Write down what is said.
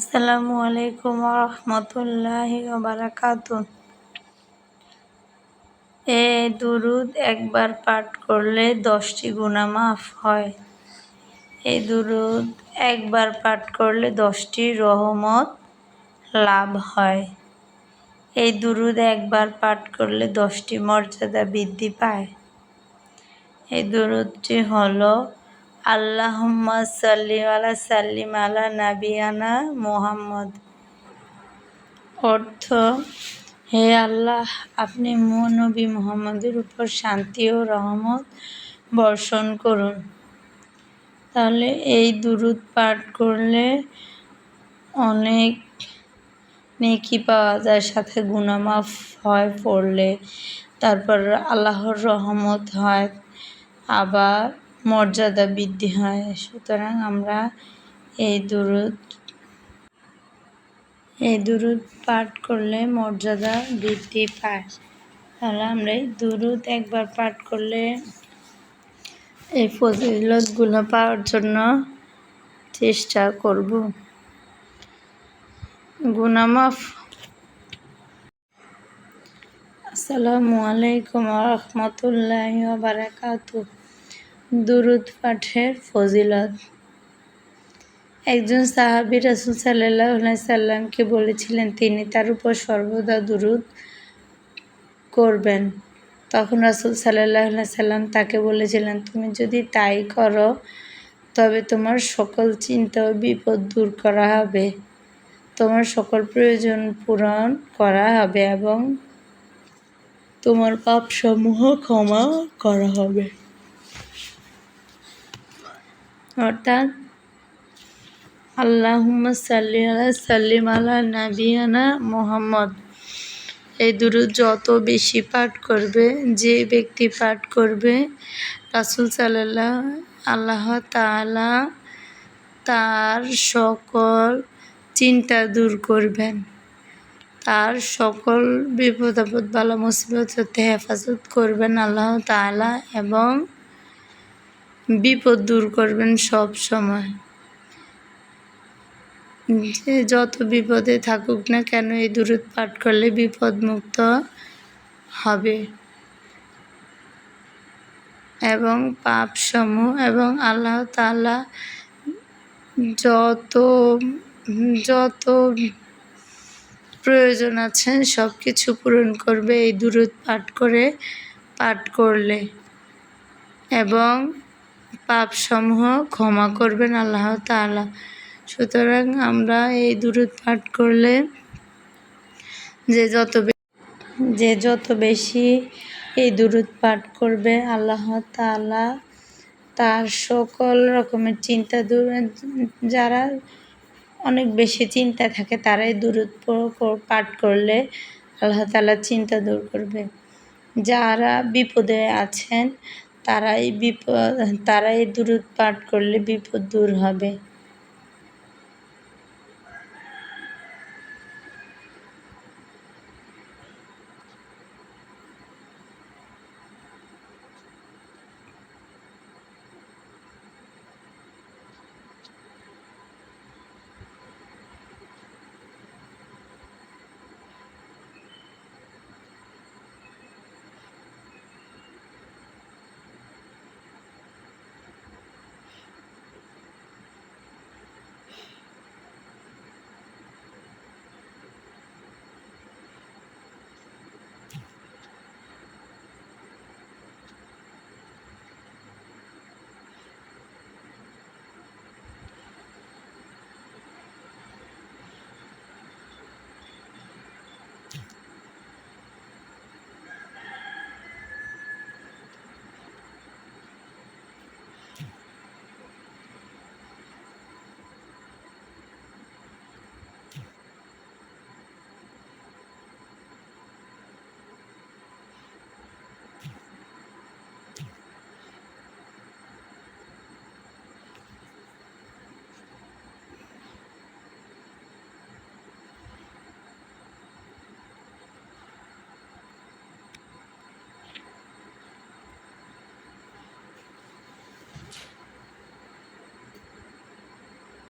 আসসালামু আলাইকুম রহমতুল্লাহি বারাকাত এ দুরুদ একবার পাঠ করলে দশটি গুণা মাফ হয়। এই দুরুদ একবার পাঠ করলে দশটি রহমত লাভ হয়। এই দুরুদ একবার পাঠ করলে দশটি মর্যাদা বৃদ্ধি পায়। এই দুরুদটি হলো আল্লাহুম্মা সাল্লি আলা সাল্লিম আলা নাবিয়ানা মোহাম্মদ। অর্থ, হে আল্লাহ, আপনি নবী মোহাম্মদের উপর শান্তি ও রহমত বর্ষণ করুন। তাহলে এই দুরুদ পাঠ করলে অনেক নেকি পাওয়া যায়, সাথে গুণামাফ হয় পড়লে। তারপর আল্লাহর রহমত হয়, আবার মর্যাদা বৃদ্ধি হয়। সুতরাং আমরা এই দুরুদ এই দুরুদ পাঠ করলে মর্যাদা বৃদ্ধি পায়। তাহলে আমরা এই দুরুদ একবার পাঠ করলে এই ফজিলতগুলো পাওয়ার জন্য চেষ্টা করব। গুনামাফ। আসসালামু আলাইকুম রহমতুল্লাহ বারাকাতু দুরুদ পাঠের ফজিলত। একজন সাহাবি রাসুল সাল্লাহ সাল্লামকে বলেছিলেন, তিনি তার উপর সর্বদা দুরুদ করবেন। তখন রাসুল সাল্লাহ সাল্লাম তাকে বলেছিলেন, তুমি যদি তাই করো, তবে তোমার সকল চিন্তা ও বিপদ দূর করা হবে। তোমার সকল প্রয়োজন পূরণ করা হবে এবং তোমার পাপসমূহ ক্ষমা করা হবে। অর্থাৎ আল্লাহুম্মা সাল্লি আলা সাল্লিম আলা নাবিয়ানা মোহাম্মদ। এই দুরুদ যত বেশি পাঠ করবে, যে ব্যক্তি পাঠ করবে, রাসুল সাল্লাহ আল্লাহ তালা তার সকল চিন্তা দূর করবেন। তার সকল বিপদ আপদ, বালা মুসিবত হতে হেফাজত করবেন আল্লাহ তালা এবং বিপদ দূর করবেন সব সময়। যে যত বিপদে থাকুক না কেন এই দূরত পাঠ করলে বিপদ মুক্ত হবে। এবং পাপ সমূহ এবং আল্লাহ তালা যত যত প্রয়োজন আছে সব কিছু পূরণ করবে এই দূরত পাঠ করে, পাঠ করলে। এবং পাপসমূহ ক্ষমা করবেন আল্লাহ তালা সুতরাং আমরা এই দূরত পাঠ করলে যে যত যে যত বেশি এই দূরত পাঠ করবে আল্লাহ তালা তার সকল রকমের চিন্তা দূর, যারা অনেক বেশি চিন্তা থাকে, তারাই দূরত পাঠ করলে আল্লাহ তালা চিন্তা দূর করবে। যারা বিপদে আছেন তারাই বিপদ তারাই দূরত পাঠ করলে বিপদ দূর হবে।